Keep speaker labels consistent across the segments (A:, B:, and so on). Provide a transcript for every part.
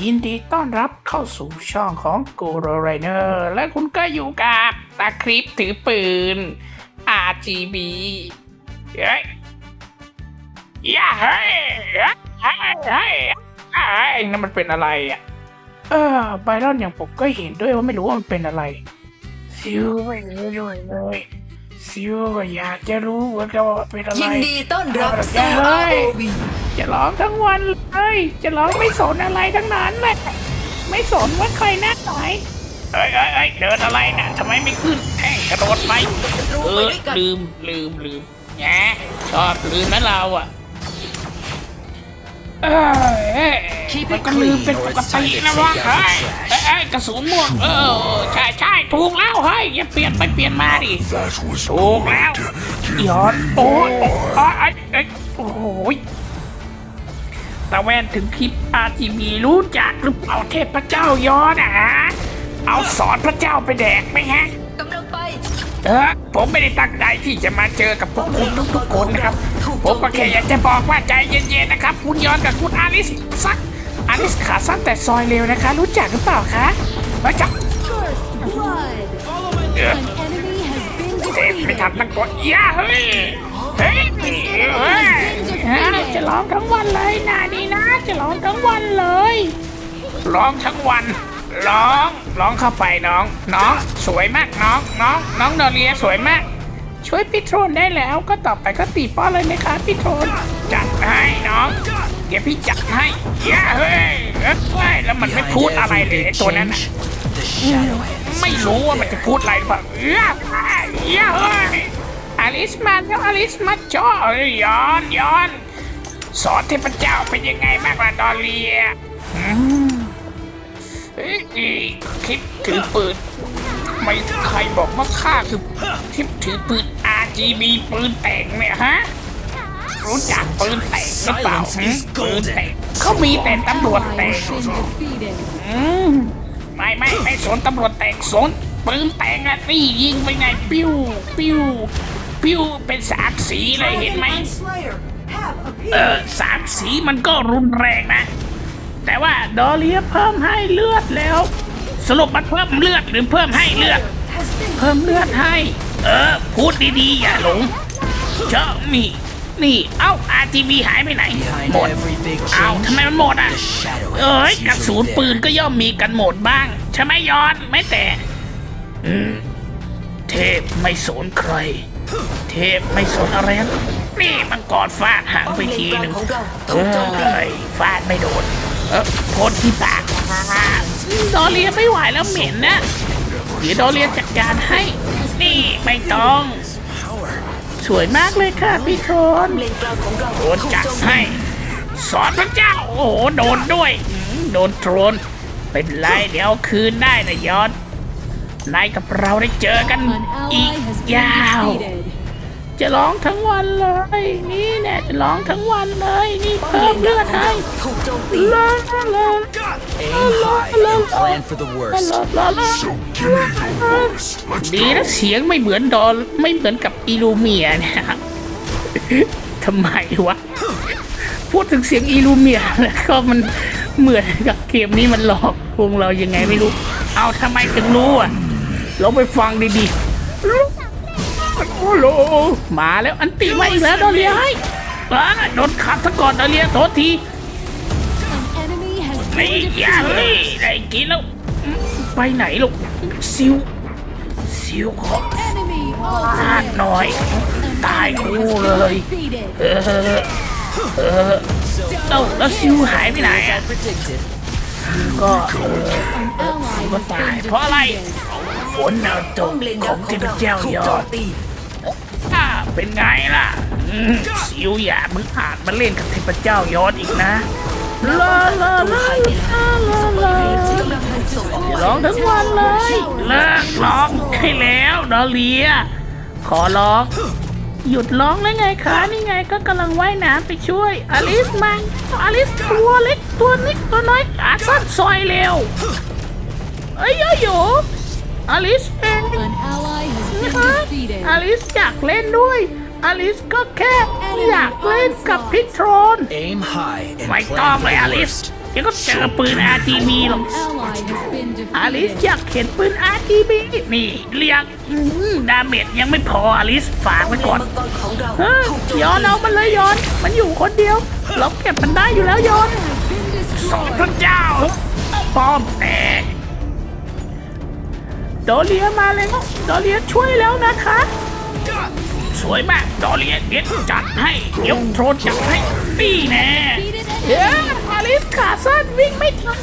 A: ยินดีต้อนรับเข้าสู่ช่องของ g o r o r a i n e r และคุณก็อยู่กับตาคลิปถือปืน RGB เฮ้ยย่าเฮ้ยเฮ้ยเฮ้ยนั่นมันเป็นอะไรอะ เออไบรอนอย่างผมก็เห็นด้วยว่าไม่รู้ว่ามันเป็นอะไร ซิวไม่รู้ด้วยเลยซิวอยากจะรู้เหมือนกันว่าเป็นอะไร
B: ยินดีต้อนรับสู่
A: เฮ้ย
B: ROV
A: จะร้องทั้งวันเลย จะร้องไม่สนอะไรทั้งนั้นเลยไม่สนว่าใครหน้าไหนเอ้ยเอ้ยเอ้ยเดินอะไรนะทำไมไม่ขึ้นแท่งกระโดดไปเออลืมลืมลืมแหมชอบลืมนะเราอะเอ้ยมันก็ลืมเป็นปกตินะวะเฮ้ยเอ้ยเอ้ยกระสุนม่วงเออใช่ใช่ถูกแล้วเฮ้ยอย่าเปลี่ยนไปเปลี่ยนมาดิ
C: That was
A: ถูกแล้วย้อนโอ้ยโอ้ยไอ้ไอ้โอ้ย ตาแว่นถึงคลิป RGB รู้จักหรือเปล่าเทพเจ้าย้อนอะฮะเอาสอนพระเจ้าไปแดกไหมฮะ
B: กำลังไป
A: เออผมไม่ได้ตั้งใจที่จะมาเจอกับพวกคุณทุกๆคนนะครับ ผมก็แค่อยากจะบอกว่าใจเย็นๆนะครับ คุณย้อนกับคุณอาริสซักอาริสขาสั้นแต่ซอยเร็วนะคะ รู้จักหรือเปล่าคะมาจับ
D: Blood.
A: เออ
D: An enemy has been
A: เจ็บไม่
D: defeated.
A: ทันตั้งตัวอย่าเฮ้ยเฮ้ยเฮ้ยจะร้องทั้งวันเลยนะนี่ จะร้องทั้งวันเลย ร้องทั้งวัน ร้อง ร้องเข้าไปน้อง น้อง สวยมากน้อง น้อง น้องดเลียสวยมาก ช่วยพี่โทนได้แล้ว ก็ต่อไปก็ตีป้อนเลยนะคะพี่โทน จัดให้น้อง เดี๋ยวพี่จัดให้ย่าเฮ้ยเฮ้ยแล้วมันไม่พูดอะไรเลยไอ้ตัวนั้นน่ะไม่รู้ว่ามันจะพูดอะไรหรือเปล่าเอ้ยเอ้ยเฮ้ยอลิสมาแล้วอลิสมาจ่อย้อนย้อน สอนเทพเจ้าเป็นยังไงมากกว่าดอลเลียอืมเอ้ยคิดถือปืน ไม่ใครบอกว่าข้าคือทิปถือปืน RGB ปืนแต่งเนี่ยฮะ รู้จักปืนแต่งหรือเปล่าหืมปืนแต่งเขามีแต่ตำรวจแต่งอืมไม่ไม่ไม่สนตำรวจแต่งสนปืนแต่งอะนี่ยิงไปไงปิ้วปิ้วปิ้วเป็นสามสีเลยเห็นไหม เออสามสีมันก็รุนแรงนะ แต่ว่าดอเลียเพิ่มให้เลือดแล้ว สรุปมันเพิ่มเลือดหรือเพิ่มให้เลือด เพิ่มเลือดให้ เออ พูดดีๆ อย่าหลงเจ้านี่นี่ เอ้า RGB หายไปไหน หมด เอ้าทำไมมันหมดอะ เอ้ยกระสุนปืนก็ย่อมมีกันหมดบ้าง ใช่ไหมย้อนไม่แต่อืมเทพไม่สนใคร เทพไม่สนอะไร นี่มันกอดฟาดหางไปทีหนึ่ง
B: ของเรา
A: เอ
B: ถูกโจมตี้้
A: ยฟาดไม่โดน เออพ่นที่ปากดอเลียไม่ไหวแล้วเหม็นนะเดี๋ยวดอเลียจัดการให้ นี่ไม่ต้อง สวยมากเลยค่ะพี่โทน
B: เลนกลางของเรา
A: โดน
B: ถูก
A: จัด
B: โจมตี
A: ให้ สอนพระเจ้า โอ้โหโดนด้วยอืมโดนโทรนเป็นไรเดี๋ยวเอาคืนได้นะยอดนายกับเราได้เจอกัน
D: An
A: อีก
D: ally has
A: ยาว
D: been defeated.
A: จะร้องทั้งวันเลย นี่แน่จะร้องทั้งวันเลย นี่เพิ่มเลือดให้
B: ถูกโจมตี
A: ลาลาลา
E: Aim high and plan for the
A: ลา
E: worst.
A: ลาลาลา
C: So give me your worst. Let's
A: ดีนะ
C: go.
A: เสียงไม่เหมือนดอลไม่เหมือนกับอีลูเมียเนี่ย ทำไมวะ พูดถึงเสียงอีลูเมียแล้วก็มันเหมือนกับเกมนี้มันหลอกพวกเรายังไงไม่รู้ เอาทำไมถึงรู้อะ เราไปฟังดีๆ โอ้โหมาแล้วอันติมาอีกแล้วดอเลียให้อ่าโดนขับซะก่อนดอเลียโทษที
D: An enemy has
A: นี่
D: been
A: อย่าเฮ้ย
D: defeated.
A: ได้กินแล้ว ไปไหนลูกซิวซิวขอ
D: Enemy
A: พลาด
D: ultimate.
A: หน่อย ตาย
D: Enemy
A: คู่
D: has
A: เล
D: been
A: ย
D: defeated.
A: เออเออเอ้าแล้วซิวหายไปไหนอะ
E: Predicted.
A: ก็เออ
D: An ally
A: ก็
D: has
A: ตาย
D: been
A: เพราะอะไร
D: defeated.
A: ฝนเอาต
B: ป้
A: ก
B: อมเลน
A: ข
B: ดั
A: อกง
B: ข
A: เท
B: อง
A: พ
B: เรา
A: เจ้า
B: ถูก
A: ย
B: โจ
A: อ
B: ม
A: ด
B: ตี
A: อ่าเป็นไงล่ะอืมซิวอย่ามึงอาจมาเล่นกับเทพเจ้ายอดอีกนะลาลาลาลาลาลาร้องทั้งวันเลยเลิกร้องให้แล้วดอเลีย ขอร้อง หยุดร้องได้ไงคะนี่ไงก็กำลังว่ายน้ำไปช่วย อลิสมาอลิสตัวเล็กตัวนิดตัวน้อยขาสั้นซอยเร็ว เอ้ยโยโยอลิสเอง อลิสอยากเล่นด้วย อลิสก็แค่อยากเล่นกับพี่โทรน
E: Aim high and
A: ไม่ต้อง
E: plan
A: เลย
E: for
A: อ
E: the
A: ลิส
E: worst.
A: เดี๋ยวก็เจอปืน RGB หรอก
D: Ally has been
A: อลิส
D: defeated.
A: อยากเห็นปืน RGB นี่เรียกอื้อหือดาเมจยังไม่พออลิสฝากไว้ก่อน
B: มังกรของเรา
A: เฮ้ย
B: ถูกโจม
A: ย้อน
B: ตี
A: เอามันเลยย้อน มันอยู่คนเดียว เราเก็บมันได้อยู่แล้วย้อน
D: Been
A: สอง
D: destroyed.
A: พระเจ้าป้อมแตก โดเลียมาแล้วโดเลียช่วยแล้วนะคะ สวยมากโดเลียเดี๋ยวจัดให้เดี๋ยวโทรจัดให้นี่แน่เอ้ยอลิสขาสั้นวิ่งไม่ทัน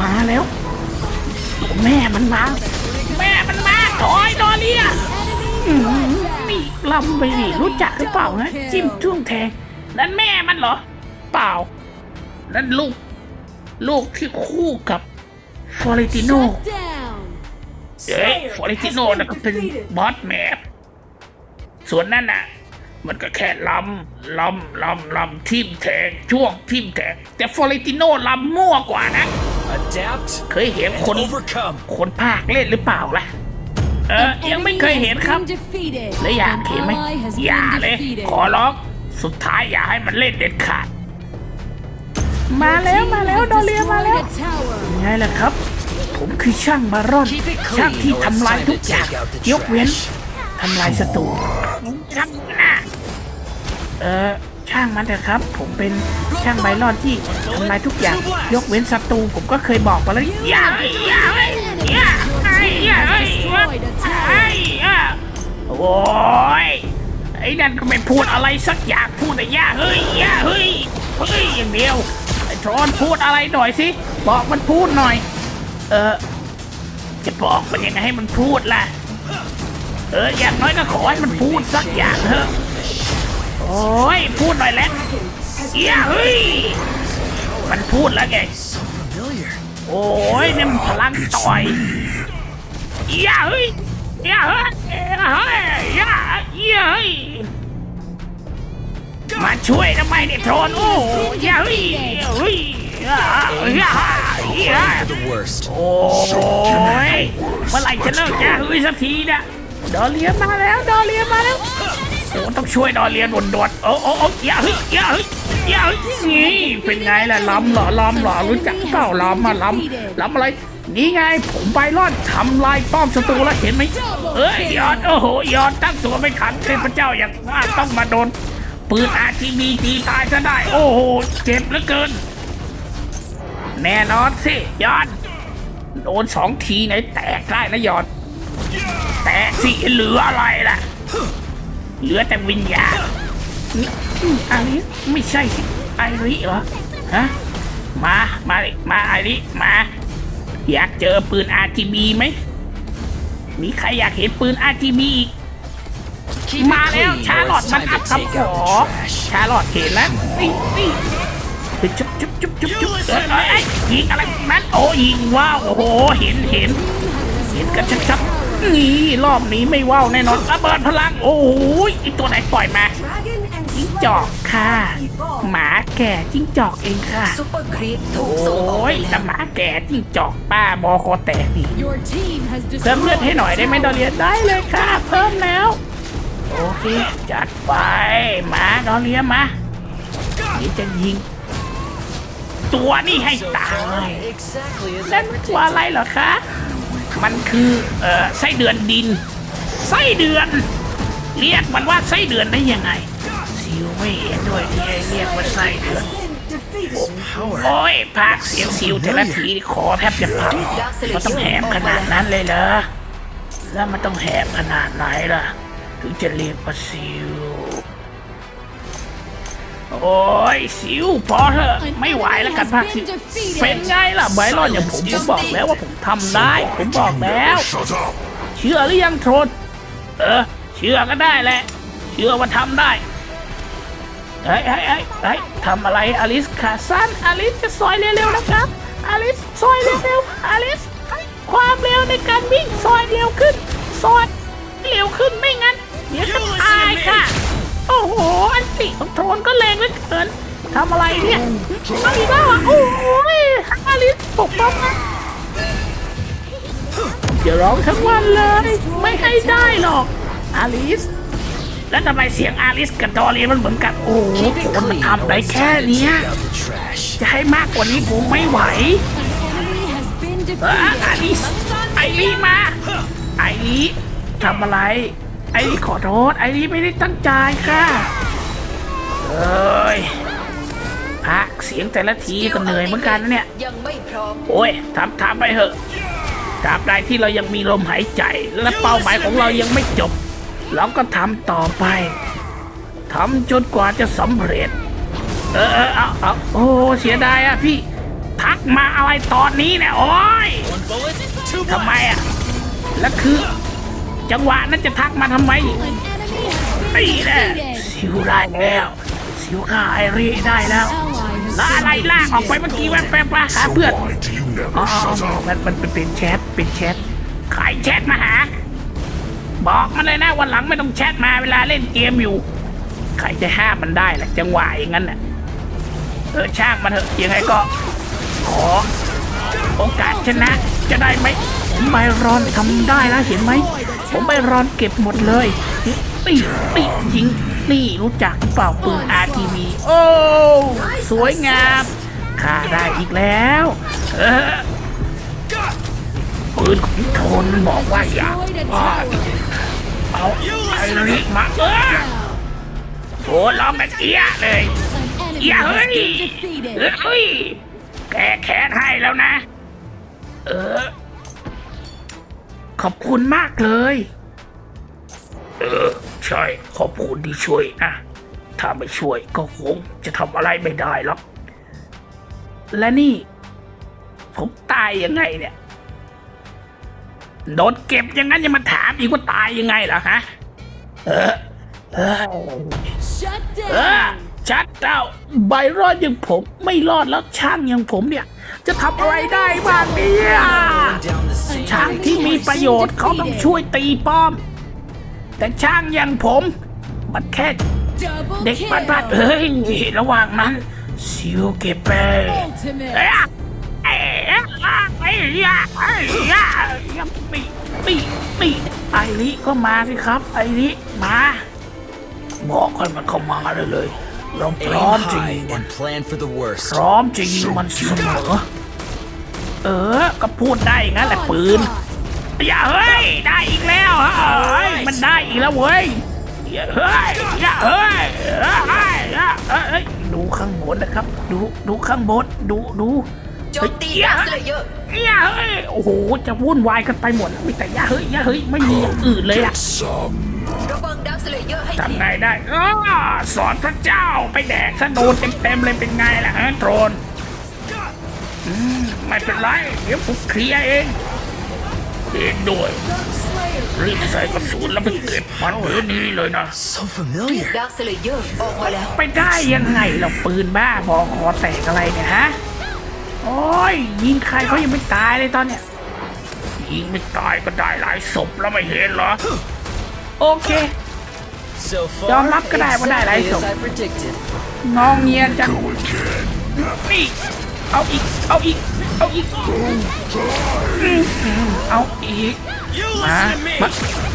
A: มาแล้ว แม่มันมา แม่มันมาถอยโดเลียมนี่ลำไปนี่รู้จักหรือเปล่านะจิ้มจ้วงแทงนั่นแม่มันเหรอ เปล่า นั่นลูก ลูกที่คู่กับฟอริติโน เอ้ยฟอริติโนน่ะก็เป็นบอสแมปส่วนนั่นน่ะ มันก็แค่ลำลำลำลำทิมแทงช่วงทิมแทงแต่ฟอริติโนลำมั่วกว่านะ
E: Adapt
A: เคยเห็นคน
E: overcome.
A: คนภาคเล่นหรือเปล่าล่ะ เออ
D: An
A: ยังไม่
D: enemy
A: เคยเห็น
D: has
A: ครับ
D: been defeated.
A: แล้วอยาก
D: An
A: เห็นไหม
D: ally has
A: อย่า
D: been
A: เลย
D: defeated.
A: ขอร้องสุดท้ายอย่าให้มันเล่นเด็ดขาด มาแล้วมาแล้ว
D: Has
A: ดอเลียมาแล้ว
D: destroyed a tower.
A: ไงล่ะครับ ผมคือช่างบารอน
E: Keep it
A: ช่าง
E: clean
A: ที่
E: or it's
A: ทำลาย
E: time
A: ทุ
E: to
A: กอย่าง
E: take out the
A: ยกเว้น
E: trash.
A: ทำลายศัตรูครับนะเออช่างมันเถอะครับ ผมเป็นช่างไบรอนที่ทำลายทุกอย่าง ยกเว้นศัตรูผมก็เคยบอกไปแล้วอย่าอย่าอย่าอย่าอย่าอย่าโอ้ยไอ้นั่นก็ไม่พูดอะไรสักอย่างพูดแต่ย่าเฮ้ยย่าเฮ้ยเฮ้ยอย่างเดียวไอ้ทรอนพูดอะไรหน่อยสิบอกมันพูดหน่อย เออ จะบอกมันยังไงให้มันพูดล่ะ เออ อย่างน้อยก็ขอให้มันพูดสักอย่างเถอะ โอ้ย พูดหน่อยแล้วเอียเฮ้ย มันพูดแล้วไง โอ้ยนี่มันพลังต่อยเอียเฮ้ยเอียเฮ้ยเอียเฮ้ยเอียเอียเฮ้ยมาช่วยทำไมเนี่ยโทนโอ้ยเฮ้ยเฮ้ย อยเอียเอีย
E: For the worst.
A: โอ้ยเมื่อไหร่จะเลิกแกเฮ้ยสักทีเนี่ยดอเลียนมาแล้วดอเลียนมาแล้วโอ้ต้องช่วยดอเลียนด่วนๆโอ้โอ้โอ้อย่าเฮ้ยย่าเฮ้ยอย่าเฮ้ยนี่เป็นไงล่ะล้ำเหรอล้ำเหรอรู้จักเปล่าล้ำมาล้ำล้ำอะไรนี่ไงผมไปรอดทำลายป้อมศัตรูแล้วเห็นไหมเอ้ยยอดโอ้โหยอดตั้งตัวไม่ทันเทพเจ้าอย่างว่าต้องมาโดนปืนอาทีมีตีตายซะได้ โอ้โห เจ็บเหลือเกิน แน่นอนสิยอดโดนสองทีไหนแตกได้นะยอดแตกสิเหลืออะไรล่ะ เหลือแต่วิญญาณนี่อืมอันนี้ไม่ใช่สิไอริเหรอฮะมามาดิมาไอริมา อยากเจอปืน RGB ไหมมีใครอยากเห็นปืน RGB อีก
E: Keep it
A: มาแล้ว
E: clean
A: ชา
E: or
A: ลอต
E: it's
A: มัน
E: time
A: อัพ
E: to
A: ครับ
E: take
A: ขอ
E: out the trash.
A: ชาลอตเห็นแล้วนี่นี่เฮ้ย จุ๊บจุ๊บจุ๊บจุ๊บเอ้ยเอ้ยเอ้ยยิงอะไรนั้นโอ้ยิงว้าวโอ้โหเห็นเห็นเห็นกันชัดๆนี่รอบนี้ไม่ว้าวแน่นอนระเบิดพลังโอ้โหอีตัวไหนปล่อยมาจิ้งจอกค่ะ หมาแก่จิ้งจอกเองค่ะโอ้ย
B: แต่
A: หมาแก่จิ้งจอกป้าบอคอแตกนี่เพิ่มเลือดให้หน่อยได้ไหมดอเรียนได้เลยค่ะ เพิ่มแล้วโอเคจัดไปหมาดอเรียนมาเดี๋ยวจะยิง ตัวนี่ให้
E: So
A: ตา
E: far,
A: ย
E: exactly as
A: นั่น
E: I
A: ตัวอะไร
E: predicted.
A: เหรอคะ มันคือเอ่อไส้เดือนดิน ไส้เดือน เรียกมันว่าไส้เดือนได้ยังไงซิวไม่เห็นด้วยที่ให้เรียกว่าไส้เดือน
E: Power.
A: โอ้ยภาคเสียงซิวแต่ละทีคอแทบจะพัง
B: ดักเซเล
A: มันต้องแหบขนาดนั้นเลยเหรอ แล้วมันต้องแหบขนาดไหนล่ะ ถึงจะเรียกว่าซิว โอ้ยซิวพอเถอะไม่ไหวแล้วกันภาคซิวเป็นไงล่ะไบรอนอย่างผมผมบอกแล้วว่าผมทำได้ ผมบอกแล้ว
C: Shut up!
A: เชื่อหรือยังโทนเออ เชื่อก็ได้แหละ เชื่อว่าทำได้เฮ้ยเฮ้ยเฮ้ยเฮ้ยทำอะไรอลิสขาสั้นอลิสจะซอยเร็วๆนะครับอลิสซอยเร็วๆอลิสให้ความเร็วในการวิ่งซอยเร็วขึ้นซอยเร็วขึ้นไม่งั้นเดี๋ยวจะตายค่ะ โอ้โห อันติของโทนก็แรงเหลือเกินทำอะไรเนี่ยเอาอีกแล้วอะโอ้ยอาลิสปกป้องนะอย่าร้องทั้งวันเลย ไม่ให้ได้หรอก อาลิส แล้วทำไมเสียงอาลิสกับดอรีมันเหมือนกัน โอ้โหคนมันทำได้แค่เนี้ยจะให้มากกว่านี้ผมไม่ไหวออไอ
D: defeated.
A: รีไอรีมา ไอรีทำอะไร ไอรีขอโทษไอรีไม่ได้ตั้งใจค่ะเอ้ยพักเสียงแต่ละทีก็เหนื่อยเหมือนกันนะเนี่ย
B: ยังไม่พร้อม
A: โอ้ยทำทำไปเถอะตราบใดที่เรายังมีลมหายใจ และเป้าหมายของเรายังไม่จบ เราก็ทำต่อไปทำจนกว่าจะสำเร็จ เออเออเอาเอาโอ้เสียดายอะพี่ ทักมาอะไรตอนนี้เนี่ยโอ้ย
E: One bullet, two
A: ทำไม
E: blasts.
A: อะแล้วคือ จังหวะนั้นจะทักมาทำไม
D: An enemy has
A: ไอ้
D: been
A: แน่
D: defeated.
A: สิวได้แล้วสิวฆ่าไอรีได้แล้วแล้วอะไร
D: been
A: ลากออกไปเมื่อกี้แวบๆมาหาเพื่อนอ๋อมันมันเป็นแชทเป็นแชทใครแชทมาหา บอกมันเลยนะวันหลังไม่ต้องแชทมาเวลาเล่นเกมอยู่ใครจะห้ามมันได้ล่ะจังหวะอย่างนั้นน่ะเออช่างมันเถอะยังไงก็ ขอ โอกาสชนะจะได้ไหมผมรอนทำได้แล้วเห็นไหม ผมไบรอนเก็บหมดเลยตีตียิงนี่รู้จักหรือเปล่าปืน RTV โอ้ สวยงามฆ่าได้อีกแล้วเออปืนของทนบอกว่าอย่าเอาไอริมาเออโอ้ร้องแบบเอี้ยเลยเอี้ยเฮ้ยเฮ้ยแกแค้นให้แล้วนะ เออ ขอบคุณมากเลย เออ ใช่ขอบคุณที่ช่วยนะ ถ้าไม่ช่วยก็คงจะทำอะไรไม่ได้หรอก และนี่ ผมตายยังไงเนี่ย โดนเก็บอย่างนั้นยังมาถามอีกว่าตายยังไงล่ะฮะ เออ เออ
D: Shut
A: เออ
D: down.
A: ชัดเจ้าใบรอดอย่างผมไม่รอดแล้วช่างอย่างผมเนี่ย จะทำอะไรได้บ้างเนี่ยช่างที่มีประโยชน์เขาต้องช่วยตีป้อม แต่ช่างอย่างผมมันแค่เด็กบ้านบ้านเฮ้ยระหว่างนั้นซิวเก็บไปปีปีปีไอริก็มาสิครับ ไอริมา บอกให้มันเข้ามาเลยเลยเราพร้อมจะ
E: high
A: ยิงมันพร้อมจะยิงมันเสมอ เออ ก็พูดได้อย่างนั้นแหละปืน อย่าเฮ้ย ได้อีกแล้วเฮ้ย มันได้อีกแล้วเว้ยอย่าเฮ้ยอย่าเฮ้ยเฮ้ยเฮ้ยเฮ้ยดูข้างบนนะครับ ดูดูข้างบนดูดู
B: โจมตีดักสเลเยอร์
A: อย่าเฮ้ย โอ้โห จะวุ่นวายกันไปหมดมีแต่อย่าเฮ้ยอย่าเฮ้ย ไม่มีอย่างอื่นเลยอะ
C: Some
B: ระวังดักสเลเยอร์ให้ดี
A: ทำไงได้อ้อสอนพระเจ้าไปแดกซะโดนเต็มๆเลยเป็นไงล่ะฮะโทรนอืม ไม่เป็นไร เดี๋ยวผมเคลียร์เองเองด้วยรีบใส่กระสุนแล้วไปเก็บมันเดี๋ยวนี้เลยนะ
E: So familiar.
B: ดักสเลเยอร์ออกมาแล้ว
A: ไปได้ยังไงเราปืนบ้าบอคอแตกอะไรเนี่ยฮะ โอ้ยยิงใครเขายังไม่ตายเลยตอนเนี้ยยิงไม่ตายก็ได้หลายศพแล้วไม่เห็นเหรอ โอเค
E: So
A: ยอ
E: far,
A: มรับก็ได้ว่าได้หลาย
E: exactly
A: ศพ
E: as I predicted.
A: งองเงียจัง
C: go again.
A: นี่เอาอีก เอาอีก เอาอีกอืมอืมเอาอีกมามา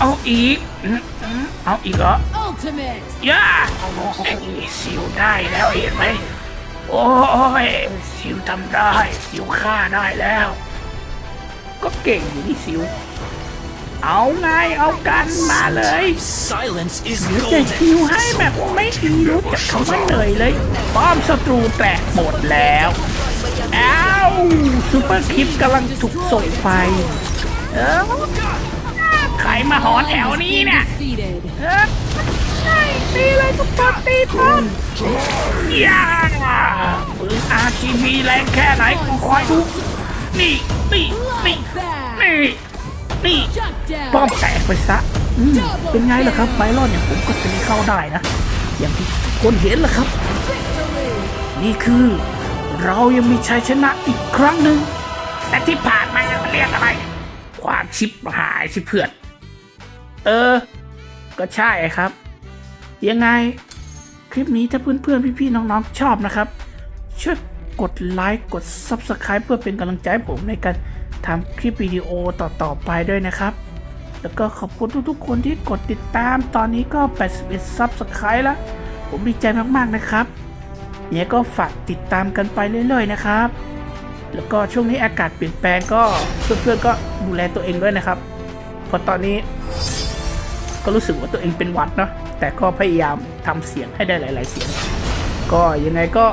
A: เอาอีกอืมอืมเอาอีกเหรอ
D: Ultimate.
A: ย่าโอ้ยสิวได้แล้วเห็นไหมโอ้ยสิวทำได้สิวฆ่าได้แล้ว ก็เก่งอยู่นี่สิว เอาไงเอากันมาเลย
E: Silence is
A: เดี๋ยวจะ
E: golden.
A: ฮิวให้แบบไม่มีรู้จักคำว่าเหนื่อยเลยป้อมศัตรูแตกหมดแล้ว อ้าวซูเปอร์คลิปกำลังถูกส่งไปเออใครมาหอนแถวนี้เนี่ยเออใช่ตีเลยทุกคนตีป้อมย่าปืน RGB แรงแค่ไหนก็คอยดูนี่นี่นี่นี่นี่ป้อมแตกไปซะอืมเป็นไงล่ะครับไบรอนอย่างผมก็ตีเข้าได้นะ อย่างที่คนเห็นล่ะครับ นี่คือ เรายังมีชัยชนะอีกครั้งหนึ่งแต่ที่ผ่านมามันเรียกอะไร ความชิบหายสิเพื่อน เออ ก็ใช่ครับ ยังไง คลิปนี้ถ้าเพื่อนๆ พี่ๆ น้องๆ ชอบนะครับ ช่วยกดไลค์กด Subscribe เพื่อเป็นกำลังใจผมในการทำคลิปวิดีโอต่อๆ ไปด้วยนะครับ แล้วก็ขอบคุณทุกๆ คนที่กดติดตามตอนนี้ก็ 81 Subscribe แล้ว ผมดีใจมากๆนะครับ นี่ยก็ฝากติดตามกันไปเรื่อยๆนะครับ แล้วก็ช่วงนี้อากาศเปลี่ยนแปลงก็เพื่อนๆก็ดูแลตัวเองด้วยนะครับเพราะตอนนี้ก็รู้สึกว่าตัวเองเป็นหวัดเนาะแต่ก็พยายามทำเสียงให้ได้หลาย ๆ เสียง ก็ยังไงก็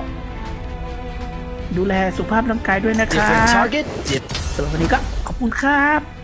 A: ดูแลสุขภาพร่างกายด้วยนะครั
E: different
A: บ
E: target, dip.
A: สำหรับวันนี้ก็ขอบคุณครับ